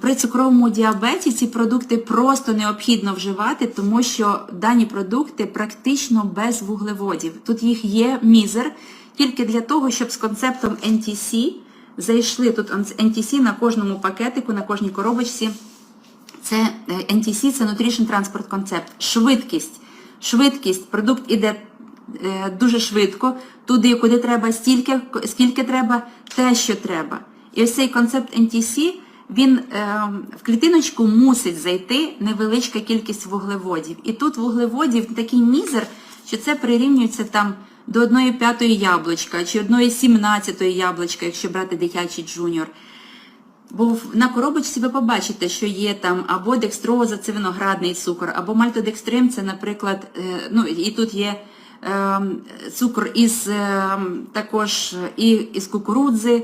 при цукровому діабеті ці продукти просто необхідно вживати, тому що дані продукти практично без вуглеводів. Тут їх є мізер, тільки для того, щоб з концептом NTC зайшли тут NTC на кожному пакетику, на кожній коробочці. Це е, NTC, це Nutrition Transport Concept. Швидкість. Швидкість. Продукт іде е, дуже швидко, туди, куди треба, стільки, скільки треба, те, що треба. І ось цей концепт NTC, він е, в клітиночку мусить зайти невеличка кількість вуглеводів. І тут вуглеводів такий мізер, що це прирівнюється там до 1 п'ятої яблучка чи 1 сімнадцятої яблучка, якщо брати дитячий джуніор. Бо на коробочці ви побачите, що є там або декстроза, це виноградний цукор, або мальтодекстрим, це, наприклад, е, ну і тут є е, цукор із е, також і із кукурудзи.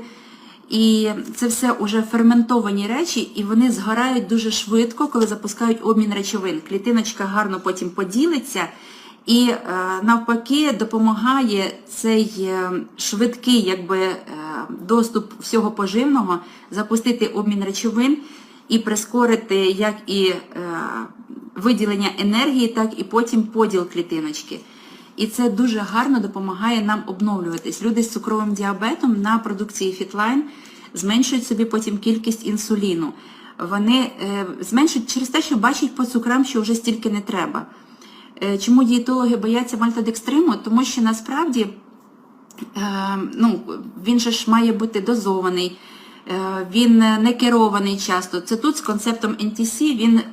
І це все вже ферментовані речі, і вони згорають дуже швидко, коли запускають обмін речовин. Клітиночка гарно потім поділиться. І е, навпаки допомагає цей е, швидкий якби, е, доступ всього поживного запустити обмін речовин і прискорити як і виділення енергії, так і потім поділ клітиночки. І це дуже гарно допомагає нам обновлюватись. Люди з цукровим діабетом на продукції Fitline зменшують собі потім кількість інсуліну. Вони е, зменшують через те, що бачать по цукрам, що вже стільки не треба. Е, Чому дієтологи бояться мальтодекстриму? Тому що насправді е, ну, він же ж має бути дозований, він не керований часто. Це тут з концептом NTC він е,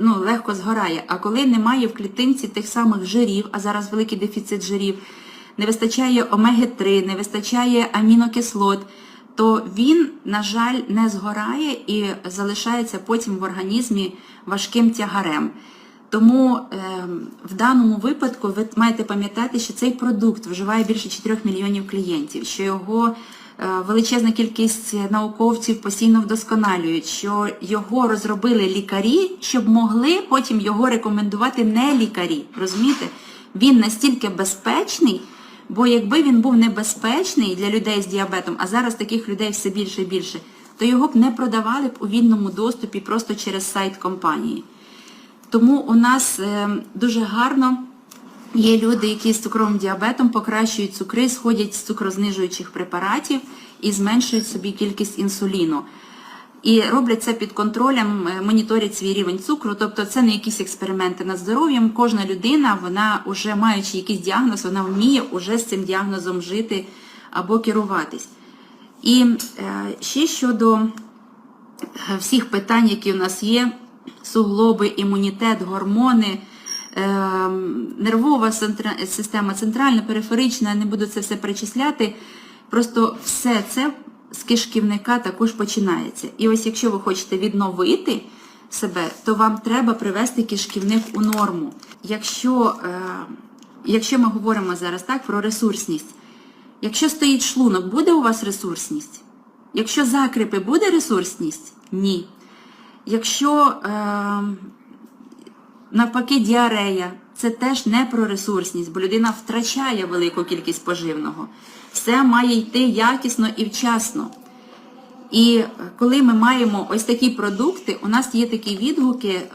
ну, легко згорає. А коли немає в клітинці тих самих жирів, а зараз великий дефіцит жирів, не вистачає омеги-3, не вистачає амінокислот, то він, на жаль, не згорає і залишається потім в організмі важким тягарем. Тому е, в даному випадку ви маєте пам'ятати, що цей продукт вживає більше 4 мільйонів клієнтів, що його е, величезна кількість науковців постійно вдосконалюють, що його розробили лікарі, щоб могли потім його рекомендувати не лікарі. Розумієте? Він настільки безпечний, бо якби він був небезпечний для людей з діабетом, а зараз таких людей все більше і більше, то його б не продавали б у вільному доступі просто через сайт компанії. Тому у нас е, дуже гарно є люди, які з цукровим діабетом покращують цукри, сходять з цукрознижуючих препаратів і зменшують собі кількість інсуліну. І роблять це під контролем, е, моніторять свій рівень цукру, тобто це не якісь експерименти над здоров'ям. Кожна людина, вона вже маючи якийсь діагноз, вона вміє уже з цим діагнозом жити або керуватись. І е, ще щодо е, всіх питань, які у нас є, суглоби, імунітет, гормони, нервова система, центральна, периферична, я не буду це все перечисляти. Просто все це з кишківника також починається. І ось якщо ви хочете відновити себе, то вам треба привести кишківник у норму. Якщо, е, якщо ми говоримо зараз так про ресурсність, якщо стоїть шлунок, буде у вас ресурсність? Якщо закрипи, буде ресурсність? Ні. Якщо е, навпаки діарея, це теж не про ресурсність, бо людина втрачає велику кількість поживного. Все має йти якісно і вчасно. І коли ми маємо ось такі продукти, у нас є такі відгуки, е,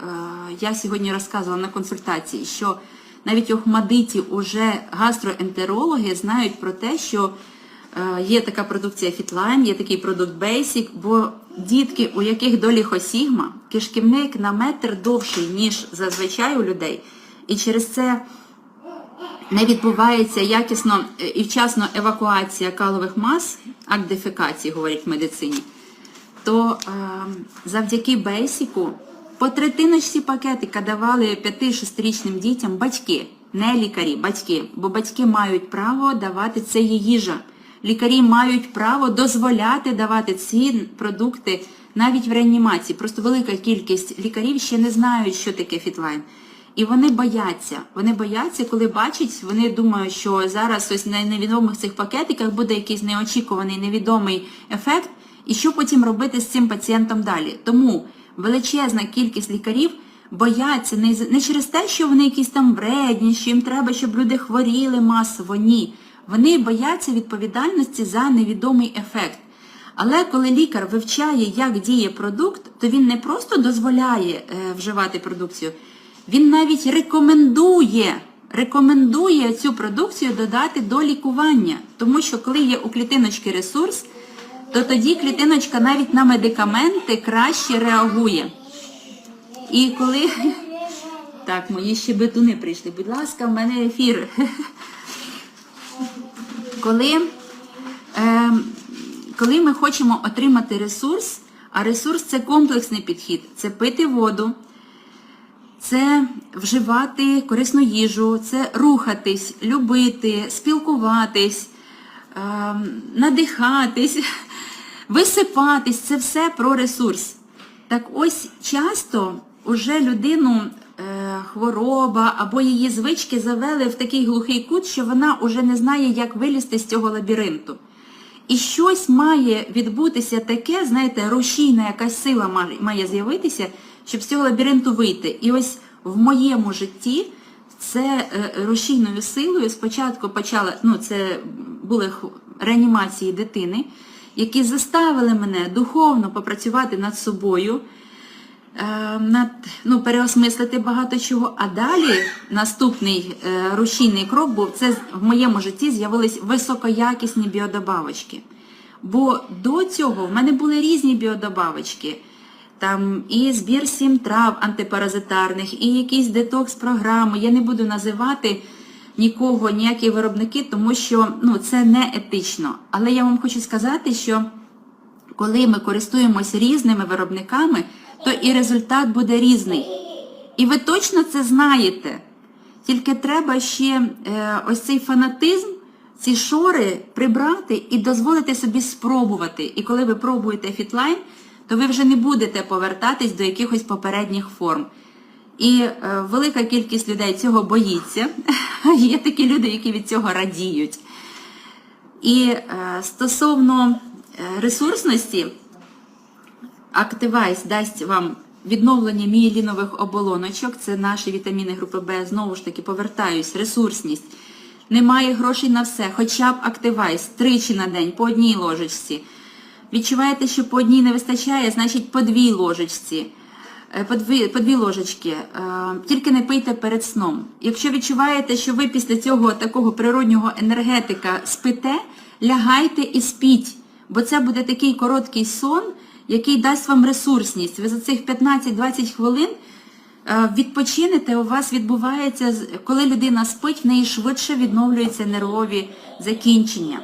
я сьогодні розказувала на консультації, що навіть охмадиті уже гастроентерологи знають про те, що е, є така продукція Fitline, є такий продукт Basic, бо дітки, у яких доліхосігма, кишківник на метр довший, ніж зазвичай у людей, і через це не відбувається якісно е, і вчасно евакуація калових мас, акт дефекації, говорять в медицині, то е, завдяки бейсіку по третиночці пакетика давали 5-6-річним дітям батьки, не лікарі, батьки, бо батьки мають право давати це є їжа. Лікарі мають право дозволяти давати ці продукти навіть в реанімації. Просто велика кількість лікарів ще не знають, що таке фітлайн. І вони бояться. Вони бояться, коли бачать, вони думають, що зараз ось на невідомих цих пакетиках буде якийсь неочікуваний, невідомий ефект, і що потім робити з цим пацієнтом далі. Тому величезна кількість лікарів бояться не, через те, що вони якісь там вредні, що їм треба, щоб люди хворіли масово. Ні. Вони бояться відповідальності за невідомий ефект. Але коли лікар вивчає, як діє продукт, то він не просто дозволяє е, вживати продукцію, він навіть рекомендує, рекомендує цю продукцію додати до лікування. Тому що коли є у клітиночки ресурс, то тоді клітиночка навіть на медикаменти краще реагує. І коли. Так, мої щебетуни прийшли. Будь ласка, в мене ефір. Коли, е, коли ми хочемо отримати ресурс, а ресурс це комплексний підхід, це пити воду, це вживати корисну їжу, це рухатись, любити, спілкуватись, е, надихатись, висипатись це все про ресурс. Так ось часто уже людину хвороба або її звички завели в такий глухий кут, що вона уже не знає, як вилізти з цього лабіринту. І щось має відбутися таке, знаєте, рушійна якась сила має- з'явитися, щоб з цього лабіринту вийти. І ось в моєму житті це е, рушійною силою спочатку почала, ну це були реанімації дитини, які заставили мене духовно попрацювати над собою, над, ну, переосмислити багато чого. А далі наступний е, рушійний крок був це в моєму житті з'явились високоякісні біодобавочки. Бо до цього в мене були різні біодобавочки. Там і збір сім трав антипаразитарних, і якісь детокс-програми. Я не буду називати нікого, ніякі виробники, тому що ну, це не етично. Але я вам хочу сказати, що коли ми користуємось різними виробниками, то і результат буде різний. І ви точно це знаєте. Тільки треба ще е, ось цей фанатизм, ці шори прибрати і дозволити собі спробувати. І коли ви пробуєте фітлайн, то ви вже не будете повертатись до якихось попередніх форм. І е, велика кількість людей цього боїться. Є такі люди, які від цього радіють. І е, стосовно ресурсності, Активайс дасть вам відновлення мієлінових оболоночок, це наші вітаміни групи Б, знову ж таки повертаюсь, ресурсність. Немає грошей на все, хоча б Активайс тричі на день, по одній ложечці. Відчуваєте, що по одній не вистачає, значить по дві ложечці. Е, По дві, по дві ложечки. Е, Тільки не пийте перед сном. Якщо відчуваєте, що ви після цього такого природнього енергетика спите, лягайте і спіть, бо це буде такий короткий сон, який дасть вам ресурсність. Ви за цих 15-20 хвилин е, відпочинете, у вас відбувається, коли людина спить, в неї швидше відновлюються нервові закінчення.